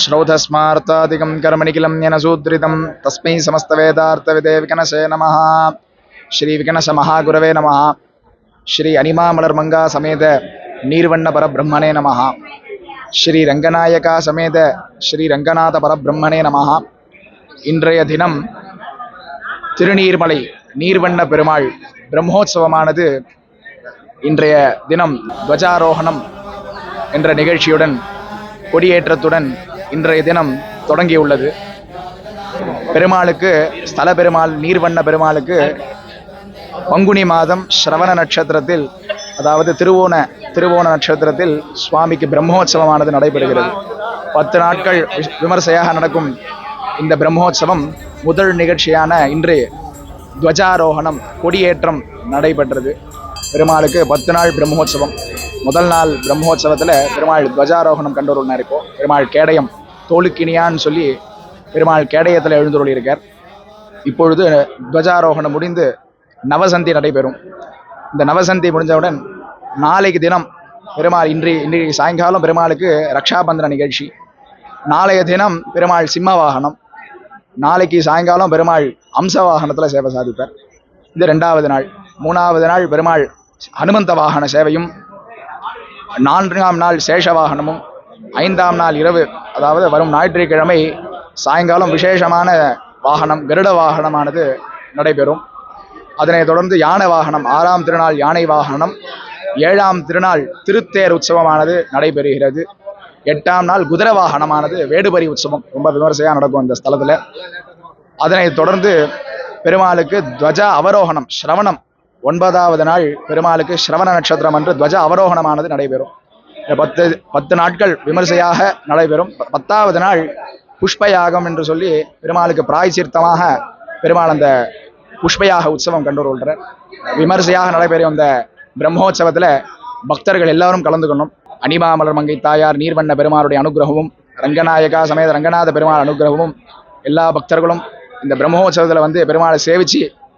श्रौतस्मार्तादिकं कर्मनिखिलं येन सूद्रितं तस्मै समस्तवेदार्थविदे विकनसे नमः श्रीविकनसमहागुरवे नमः श्री अनिमामलर्मङ्गा समेत नीर्वण्णपरब्रह्मणे नमः श्रीरङ्गनायका समेत श्रीरङ्गनाथपरब्रह्मणे நமஹ இன்றைய தினம் திருநீர்மலை நீர்வண்ண பெருமாள் பிரம்மோற்சவமானது இன்றைய தினம் துவஜாரோகணம் என்ற நிகழ்ச்சியுடன் கொடியேற்றத்துடன் இன்றைய தினம் தொடங்கியுள்ளது. பெருமாளுக்கு ஸ்தல பெருமாள் நீர்வண்ண பெருமாளுக்கு பங்குனி மாதம் ஸ்ரவண நட்சத்திரத்தில் அதாவது திருவோண திருவோண நட்சத்திரத்தில் சுவாமிக்கு பிரம்மோற்சவமானது நடைபெறுகிறது. பத்து நாட்கள் வி- விமர்சையாக நடக்கும் இந்த பிரம்மோற்சவம் முதல் நிகழ்ச்சியான இன்று துவஜாரோகணம் கொடியேற்றம் நடைபெற்றது. பெருமாளுக்கு பத்து நாள் பிரம்மோற்சவம் முதல் நாள் பிரம்மோற்சவத்தில் பெருமாள் துவஜாரோகணம் கண்டுருந்தார் இப்போ. பெருமாள் கேடயம் தோளுக்கினியான்னு சொல்லி பெருமாள் கேடயத்தில் எழுந்துருளியிருக்கார். இப்பொழுது துவஜாரோகணம் முடிந்து நவசந்தி நடைபெறும். இந்த நவசந்தி முடிஞ்சவுடன் நாளைக்கு தினம் பெருமாள் இன்றி இன்றைக்கு சாயங்காலம் பெருமாளுக்கு ரக்ஷாபந்தன நிகழ்ச்சி. நாளைய தினம் பெருமாள் சிம்ம வாகனம் நாளைக்கு சாயங்காலம் பெருமாள் அம்ச வாகனத்தில் சேவை சாதிப்பார். இது ரெண்டாவது நாள். மூணாவது நாள் பெருமாள் ஹனுமந்த வாகன சேவையும் நான்காம் நாள் சேஷ வாகனமும் ஐந்தாம் நாள் இரவு அதாவது வரும் ஞாயிற்றுக்கிழமை சாயங்காலம் விசேஷமான வாகனம் கருட வாகனமானது நடைபெறும். அதனைத் தொடர்ந்து யானை வாகனம் ஆறாம் திருநாள் யானை வாகனம் ஏழாம் திருநாள் திருத்தேர் உற்சவமானது நடைபெறுகிறது. எட்டாம் நாள் குதிரை வாகனமானது வேடுபரி உற்சவம் ரொம்ப விமர்சையாக நடக்கும் அந்த ஸ்தலத்தில். அதனைத் தொடர்ந்து பெருமாளுக்கு துவஜ அவரோகணம் ஸ்ரவணம் ஒன்பதாவது நாள் பெருமாளுக்கு ஸ்ரவண நட்சத்திரம் அன்று துவஜ அவரோகணமானது நடைபெறும். இந்த பத்து பத்து நாட்கள் விமர்சையாக நடைபெறும். பத்தாவது நாள் புஷ்பயாகம் என்று சொல்லி பெருமாளுக்கு பிராய்ச்சீர்த்தமாக பெருமாள் அந்த புஷ்பயாக உற்சவம் கண்டு வருகின்றார் விமர்சையாக நடைபெறும் இந்த பிரம்மோற்சவத்தில் பக்தர்கள் எல்லாரும் கலந்துக்கணும் அனிமாமலர் மங்கை தாயார் நீர்வண்ண பெருமாளுடைய அனுகிரகமும் ரங்கநாயகா சமேத ரங்கநாத பெருமாள் அனுகிரகமும் எல்லா பக்தர்களும் இந்த பிரம்மோற்சவத்தில் வந்து பெருமாளை சேவிச்சு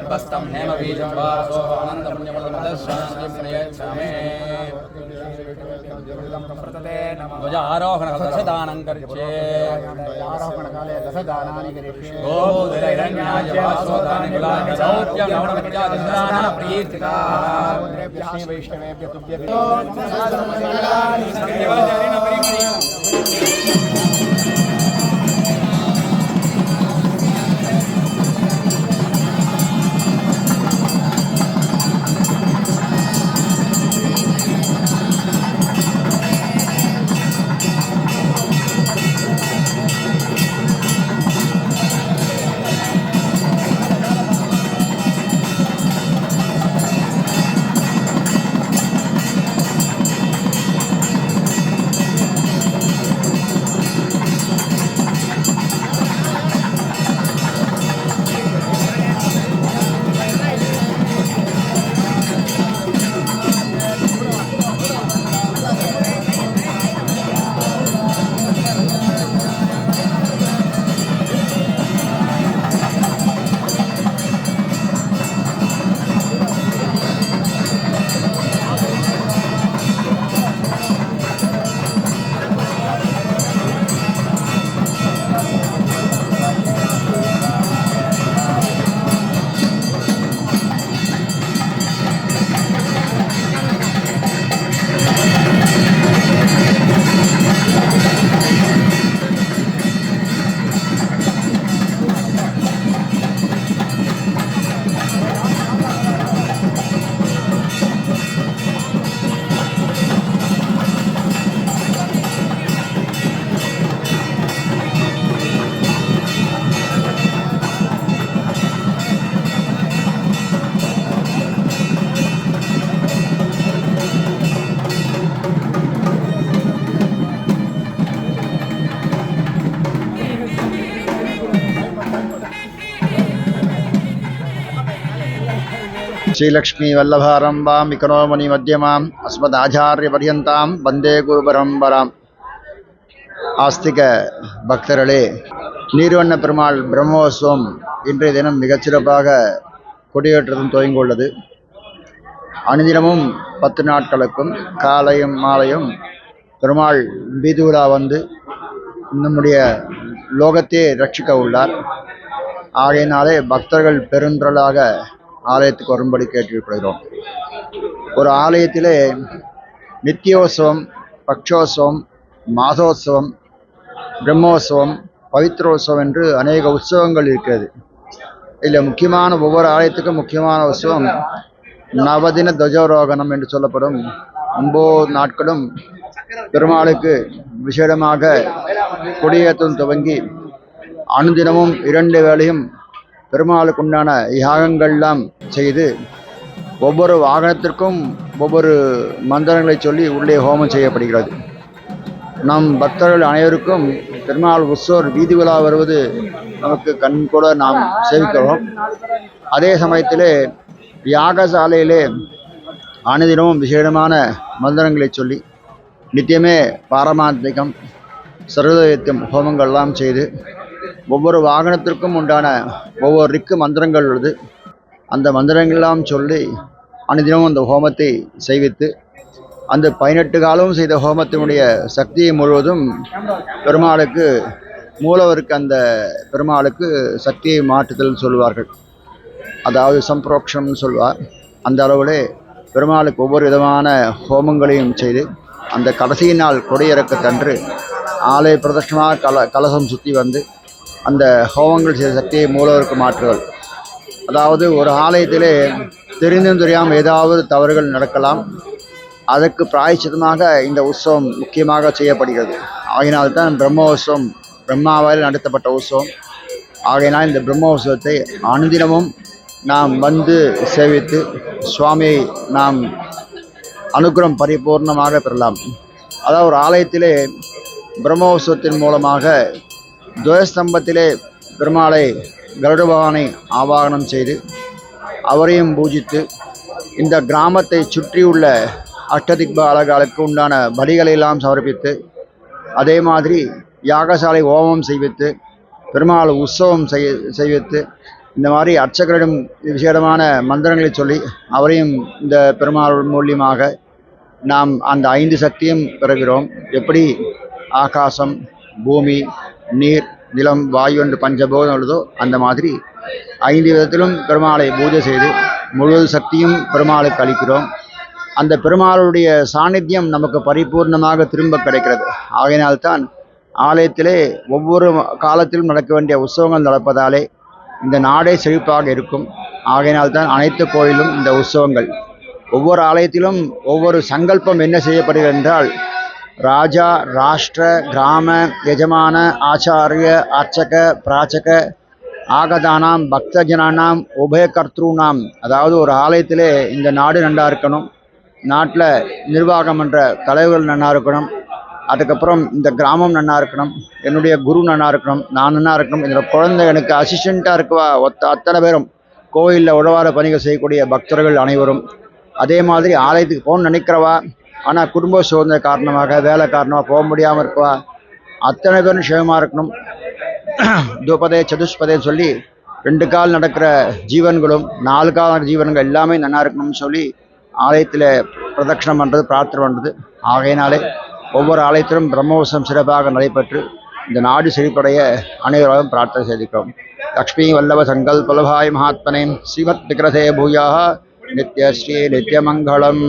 गर्भस्थम हेमबीजं वासोऽनन्दपुण्यपदमदश्रामे ध्वजारोहणकलसदानङ्कर्चे आरोहणकाले दशदानानि करिष्ये। गोधुरैरण्याज्यवासोदानिकुलादिसौत्यं वैष्णवेभ्य तुभ्यः श्रीलक्ष्मीवल्लभारम्भां विकनोमणिमध्यमाम् अस्मदाचार्यपर्यन्तां வந்தே குருபரம்பராம் ஆஸ்திக பக்தர்களே நீர்வண்ண பெருமாள் பிரம்மோத்சவம் இன்றைய தினம் மிகச்சிறப்பாக கொடியேற்றத்தும் துவங்கியுள்ளது அனுதினமும் பத்து நாட்களுக்கும் காலையும் மாலையும் பெருமாள் வீதி உலா வந்து நம்முடைய லோகத்தையே ரட்சிக்க உள்ளார் ஆகையினாலே பக்தர்கள் பெருந்திரளாக ஆலயத்துக்கு வரும்படி கேட்டுக்கொள்கிறோம். ஒரு ஆலயத்திலே நித்தியோத்சவம் பக்ஷோத்சவம் மாதோத்சவம் பிரம்மோத்சவம் பவித்ரோத்சவம் என்று அநேக உற்சவங்கள் இருக்கிறது. இதில் முக்கியமான ஒவ்வொரு ஆலயத்துக்கும் முக்கியமான உற்சவம் நவதின துவஜாரோகணம் என்று சொல்லப்படும். ஒம்பது நாட்களும் பெருமாளுக்கு விசேடமாக கொடியேற்றம் துவங்கி அனுதினமும் இரண்டு வேளையும் பெருமாளுக்கு உண்டான யாகங்கள்லாம் செய்து ஒவ்வொரு வாகனத்திற்கும் ஒவ்வொரு மந்திரங்களை சொல்லி உள்ளே ஹோமம் செய்யப்படுகிறது. நம் பக்தர்கள் அனைவருக்கும் பெருமாள் உற்சவர் வீதி விழா வருவது நமக்கு கண் கூட நாம் சேவிக்கிறோம். அதே சமயத்திலே யாகசாலையிலே அனுதினமும் விசேடமான மந்திரங்களை சொல்லி நித்தியமே பாரமாந்திகம் சர்வதயத்தியம் ஹோமங்கள்லாம் செய்து ஒவ்வொரு வாகனத்திற்கும் உண்டான ஒவ்வொரு ரிக்கு மந்திரங்கள் உள்ளது. அந்த மந்திரங்களெல்லாம் சொல்லி அனுதினமும் அந்த ஹோமத்தை செய்வித்து அந்த பதினெட்டு காலமும் செய்த ஹோமத்தினுடைய சக்தியை முழுவதும் பெருமாளுக்கு மூலவருக்கு அந்த பெருமாளுக்கு சக்தியை மாற்றுதல் சொல்வார்கள். அதாவது சம்பரோக்ஷம்னு சொல்வார். அந்த அளவிலே பெருமாளுக்கு ஒவ்வொரு விதமான ஹோமங்களையும் செய்து அந்த கடைசி நாள் கொடியிறக்கத்தன்று ஆலய பிரதட்சமாக கல கலசம் சுற்றி வந்து அந்த ஹோமங்கள் செய்த சக்தியை மூலவருக்கு மாற்றுதல். அதாவது ஒரு ஆலயத்திலே தெரிந்தும் தெரியாமல் ஏதாவது தவறுகள் நடக்கலாம். அதற்கு பிராயச்சித்தமாக இந்த உற்சவம் முக்கியமாக செய்யப்படுகிறது. ஆகையினால்தான் பிரம்மோற்சவம் பிரம்மாவால் நடத்தப்பட்ட உற்சவம். ஆகையினால் இந்த பிரம்மோற்சவத்தை அனுதினமும் நாம் வந்து சேவித்து சுவாமியை நாம் அனுகிரகம் பரிபூர்ணமாக பெறலாம். அதாவது ஒரு ஆலயத்திலே பிரம்மோற்சவத்தின் மூலமாக துவயஸ்தம்பத்திலே பெருமாளை கருட பவானை ஆவாகனம் செய்து அவரையும் பூஜித்து இந்த கிராமத்தை சுற்றியுள்ள அஷ்டதிக்பாலர்களுக்கு உண்டான பலிகளை எல்லாம் சமர்ப்பித்து அதே மாதிரி யாகசாலை ஓமம் செய்வித்து பெருமாள் உற்சவம் செய் செய்வித்து இந்த மாதிரி அர்ச்சகரிடம் விசேடமான மந்திரங்களை சொல்லி அவரையும் இந்த பெருமாள் மூலியமாக நாம் அந்த ஐந்து சக்தியும் பெறுகிறோம். எப்படி? ஆகாசம் பூமி நீர் நிலம் வாயு என்று பஞ்சபோதம் உள்ளதோ அந்த மாதிரி ஐந்து விதத்திலும் பெருமாளை பூஜை செய்து முழு சக்தியும் பெருமாளுக்கு அளிக்கிறோம். அந்த பெருமாளுடைய சாநித்தியம் நமக்கு பரிபூர்ணமாக திரும்ப கிடைக்கிறது. ஆகையினால்தான் ஆலயத்திலே ஒவ்வொரு காலத்திலும் நடக்க வேண்டிய உற்சவங்கள் நடப்பதாலே இந்த நாடே செழிப்பாக இருக்கும். ஆகையினால்தான் அனைத்து கோயிலும் இந்த உற்சவங்கள். ஒவ்வொரு ஆலயத்திலும் ஒவ்வொரு சங்கல்பம் என்ன செய்யப்படுகிறது என்றால் ராஜா ராஷ்டிர கிராம எஜமான ஆச்சாரிய அர்ச்சக பிராச்சக ஆகதானாம் பக்தஜனானாம் உபயகர்த்தூனாம். அதாவது ஒரு ஆலயத்திலே இந்த நாடு நன்றா இருக்கணும். நாட்டில் நிர்வாகம் என்ற தலைவர்கள் நன்னா இருக்கணும். அதுக்கப்புறம் இந்த கிராமம் நன்னா இருக்கணும். என்னுடைய குரு நன்னா இருக்கணும். நான் நன்னா இருக்கணும். என்னோட குழந்தை எனக்கு அசிஸ்டண்ட்டாக இருக்கவா? ஒத்த அத்தனை பேரும். கோயிலில் உழவார பணிகள் செய்யக்கூடிய பக்தர்கள் அனைவரும். அதே மாதிரி ஆலயத்துக்கு போகணும்னு நினைக்கிறவா? ஆனால் குடும்ப சூழ்நிலை காரணமாக வேலை காரணமாக போக முடியாமல் இருக்கவா? அத்தனை பேரும் சேமமாக இருக்கணும். துபதே சதுஷ்பதே சொல்லி ரெண்டு கால் நடக்கிற ஜீவன்களும் நாலு கால் ஜீவன்கள் எல்லாமே நல்லா இருக்கணும்னு சொல்லி ஆலயத்தில் பிரதட்சணம் பண்ணுறது பிரார்த்தனை பண்ணுறது ஆகையினாலே ஒவ்வொரு ஆலயத்திலும் பிரம்மோத்சவம் சிறப்பாக நடைபெற்று இந்த நாடு செழிப்படைய அனைவரும் பிரார்த்தனை செய்திருக்கிறோம் லக்ஷ்மி வல்லவ சங்கல் புலபாய் மகாத்மனே ஸ்ரீமத் விக்கிரதே பூயாக नित्यश्री नित्यमङ्गलम्।